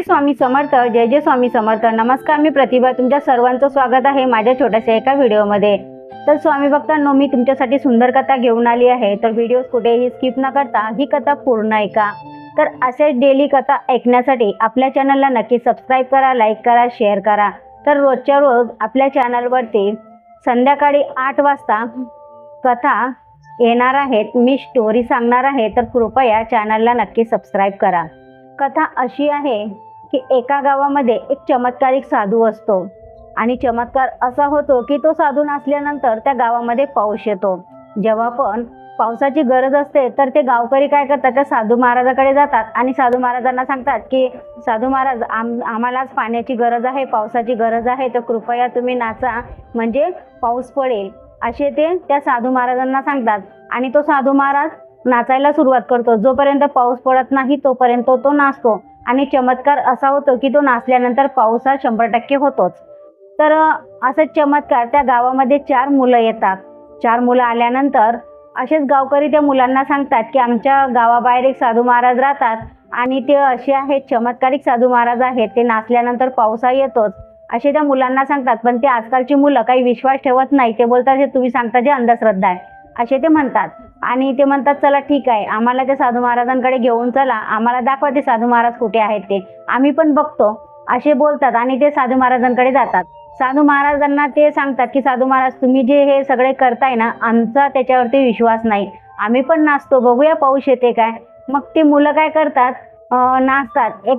श्री स्वामी समर्थ जय जय स्वामी समर्थ. नमस्कार मी प्रतिभा. तुमच्या सर्वांचं स्वागत आहे माझ्या छोट्याशा एका व्हिडिओमध्ये. तर स्वामी भक्तांनो मी तुमच्यासाठी सुंदर कथा घेऊन आली आहे. तर व्हिडिओ कुठेही स्किप न करता ही कथा पूर्ण ऐका. तर असेच डेली कथा ऐकण्यासाठी आपल्या चॅनलला नक्की सबस्क्राईब करा लाईक करा शेअर करा. तर रोजच्या रोज आपल्या चॅनलवरती संध्याकाळी आठ वाजता कथा येणार आहेत मी स्टोरी सांगणार आहे. तर कृपया चॅनलला नक्की सबस्क्राईब करा. कथा अशी आहे की एका गावामध्ये एक चमत्कारिक साधू असतो. आणि चमत्कार असा होतो की तो साधू नसल्यानंतर त्या गावामध्ये पाऊस येतो. जेव्हा पण पावसाची गरज असते तर ते गावकरी काय करतात त्या साधू महाराजाकडे जातात आणि साधू महाराजांना सांगतात की साधू महाराज आम आम्हालाच पाण्याची गरज आहे पावसाची गरज आहे तर कृपया तुम्ही नाचा म्हणजे पाऊस पडेल. असे ते त्या साधू महाराजांना सांगतात. आणि तो साधू महाराज नाचायला सुरुवात करतो. जोपर्यंत पाऊस पडत नाही तोपर्यंत तो नाचतो. आणि चमत्कार असा होतो की तो नाचल्यानंतर पाऊस हा शंभर टक्के होतोच. तर असं चमत्कार त्या गावामध्ये चार मुलं येतात. चार मुलं आल्यानंतर असेच गावकरी त्या मुलांना सांगतात की आमच्या गावाबाहेर एक साधू महाराज राहतात आणि ते असे आहेत चमत्कारिक साधू महाराज आहेत. ते नाचल्यानंतर पावसा येतोच. असे त्या मुलांना सांगतात. पण ते आजकालची मुलं काही विश्वास ठेवत नाही. ते बोलतात हे तुम्ही सांगता जे अंधश्रद्धा आहे. असे ते म्हणतात. आणि ते म्हणतात चला ठीक आहे. आम्हाला त्या साधू महाराजांकडे घेऊन चला. आम्हाला दाखवा ते साधू महाराज कुठे आहेत ते. आम्ही पण बघतो. असे बोलतात आणि ते साधू महाराजांकडे जातात. साधू महाराजांना ते सांगतात की साधू महाराज तुम्ही जे हे सगळे करताय ना आमचा त्याच्यावरती विश्वास नाही. आम्ही पण नाचतो. बघूया पाऊस येते काय. मग ते मुलं काय करतात? नाचतात. एक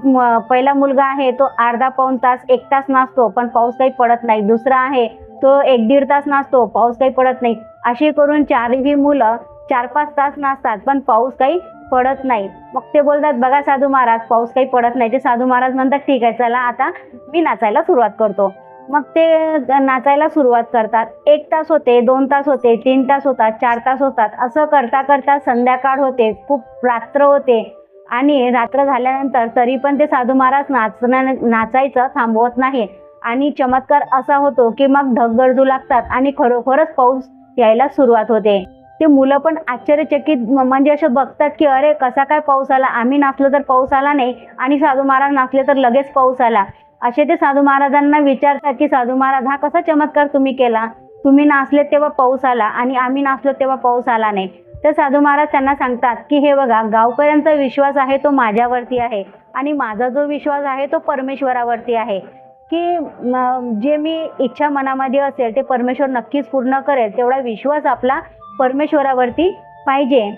पहिला मुलगा आहे तो अर्धा पाऊण तास एक तास नाचतो पण पाऊस काही पडत नाही. दुसरा आहे तो एक दीड तास नाचतो पाऊस काही पडत नाही. असे करून चारही मुलं चार पाच तास नाचतात पण पाऊस काही पडत नाही. मग ते बोलतात बघा साधू महाराज पाऊस काही पडत नाही. ते साधू महाराज म्हणतात ठीक आहे चला आता मी नाचायला सुरुवात करतो. मग ते नाचायला सुरुवात करतात. एक तास होते दोन तास होते तीन तास होतात चार तास होतात. असं करता करता संध्याकाळ होते खूप रात्र होते. आणि रात्र झाल्यानंतर तरी पण ते साधू महाराज नाचण्या नाचायचं थांबवत नाही. आणि चमत्कार असा होतो की मग ढग गरजू लागतात आणि खरोखरच पाऊस यायला सुरुवात होते. ते मुलं पण आश्चर्यचकित म- म्हणजे असं बघतात की अरे कसा काय पाऊस आला? आम्ही नाचलो तर पाऊस आला नाही आणि साधू महाराज नाचले तर लगेच पाऊस आला. असे ते साधू महाराजांना विचारतात की साधू महाराज हा कसा चमत्कार तुम्ही केला? तुम्ही नाचले तेव्हा पाऊस आला आणि आम्ही नाचलो तेव्हा पाऊस आला नाही. तर साधू महाराज त्यांना सांगतात की हे बघा गावकऱ्यांचा विश्वास आहे तो माझ्यावरती आहे आणि माझा जो विश्वास आहे तो परमेश्वरावरती आहे. की जे मी इच्छा मनामध्ये असेल ते परमेश्वर नक्कीच पूर्ण करेल तेवढा विश्वास आपला परमेश्वरावरती पाहिजे.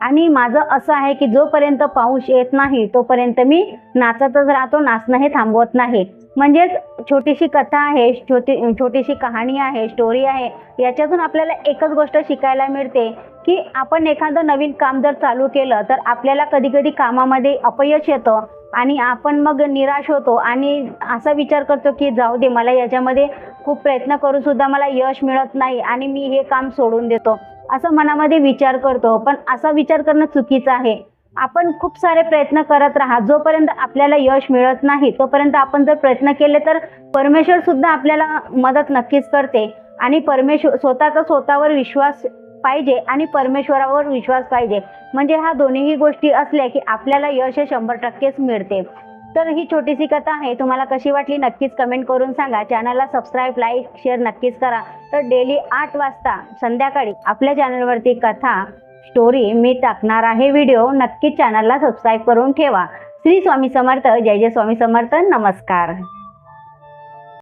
आणि माझं असं आहे की जोपर्यंत पाऊस येत नाही तोपर्यंत मी नाचतच राहतो नाचणं हे थांबवत नाही. म्हणजेच छोटीशी कथा आहे छोटी छोटीशी कहाणी आहे स्टोरी आहे याच्यातून आपल्याला एकच गोष्ट शिकायला मिळते की आपण एखादं नवीन काम जर चालू केलं तर आपल्याला कधी कधी कामामध्ये अपयश येतं. आणि आपण मग निराश होतो आणि असा विचार करतो की जाऊ दे मला याच्यामध्ये खूप प्रयत्न करून सुद्धा मला यश मिळत नाही आणि मी हे काम सोडून देतो. असं मनामध्ये विचार करतो. पण असा विचार करणं चुकीचं आहे. आपण खूप सारे प्रयत्न करत राहा. जोपर्यंत आपल्याला यश मिळत नाही तोपर्यंत आपण जर प्रयत्न केले तर परमेश्वर सुद्धा आपल्याला मदत नक्कीच करते. आणि परमेश्वर स्वतःचा स्वतःवर विश्वास पाहिजे आणि परमेश्वरावर विश्वास पाहिजे. म्हणजे हा दोन्हीही गोष्टी असल्या की आपल्याला यश हे शंभर टक्केच मिळते. तर ही छोटीशी कथा आहे. तुम्हाला कशी वाटली नक्कीच कमेंट करून सांगा. चॅनलला सबस्क्राईब लाईक शेअर नक्कीच करा. तर डेली आठ वाजता संध्याकाळी आपल्या चॅनलवरती कथा स्टोरी मी टाकणार आहे. व्हिडिओ नक्कीच चॅनलला सबस्क्राईब करून ठेवा. श्री स्वामी समर्थ. जय जय स्वामी समर्थ. नमस्कार.